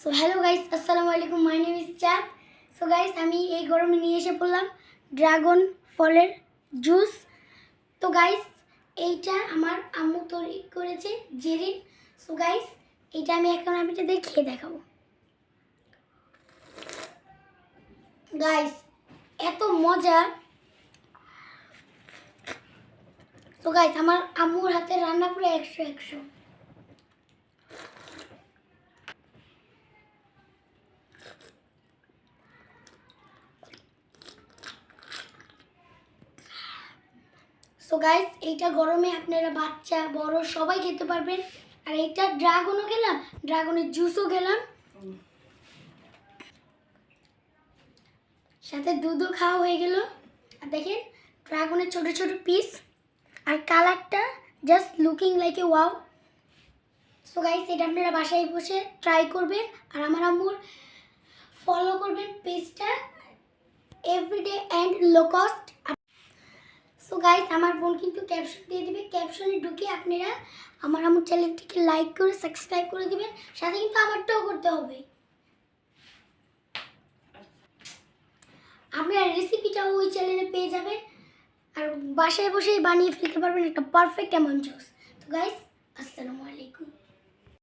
So hello guys আসসালামু আলাইকুম my name is Chand so guys আমি এই গরমে নিয়ে এসে পড়লাম ড্রাগন ফলের জুস। তো গাইস এইটা আমার আম্মু তৈরি করেছে, জেরিন। সো গাইস এইটা আমি এখন আমি এটা খেয়ে দেখাবো। গাইস এত মজা। তো গাইস আমার আম্মুর হাতে রান্না পুরো একশো একশো। সো গাইস এইটা গরমে আপনারা বাচ্চা, বড় সবাই খেতে পারবেন। আর এইটা ড্রাগনও খেলাম ড্রাগনের জুসও খেলাম। সাথে দুধও খাওয়া হয়ে গেল। আর দেখেন ড্রাগনের ছোট ছোট পিস আর কালারটা just looking like a wow so guys এটা আপনারা বাসায় বসে ট্রাই করবেন। আর আমার আম্মুর ফলো করবেন পেজটা everyday and low cost so guys আমার বোন কিন্তু ক্যাপশন দিয়ে দেবে। ক্যাপশনে ঢুকে আপনারা আমার আমার চ্যানেলটিকে লাইক করে সাবস্ক্রাইব করে দেবেন। সাথে কিন্তু আমারটাও করতে হবে। আপনার রেসিপিটাও ওই চ্যানেলে পেয়ে যাবেন। আর বাসায় বসেই বানিয়ে ফেলতে পারবেন একটা পারফেক্ট অ্যামাউন্ট জুস তো আলাইকুম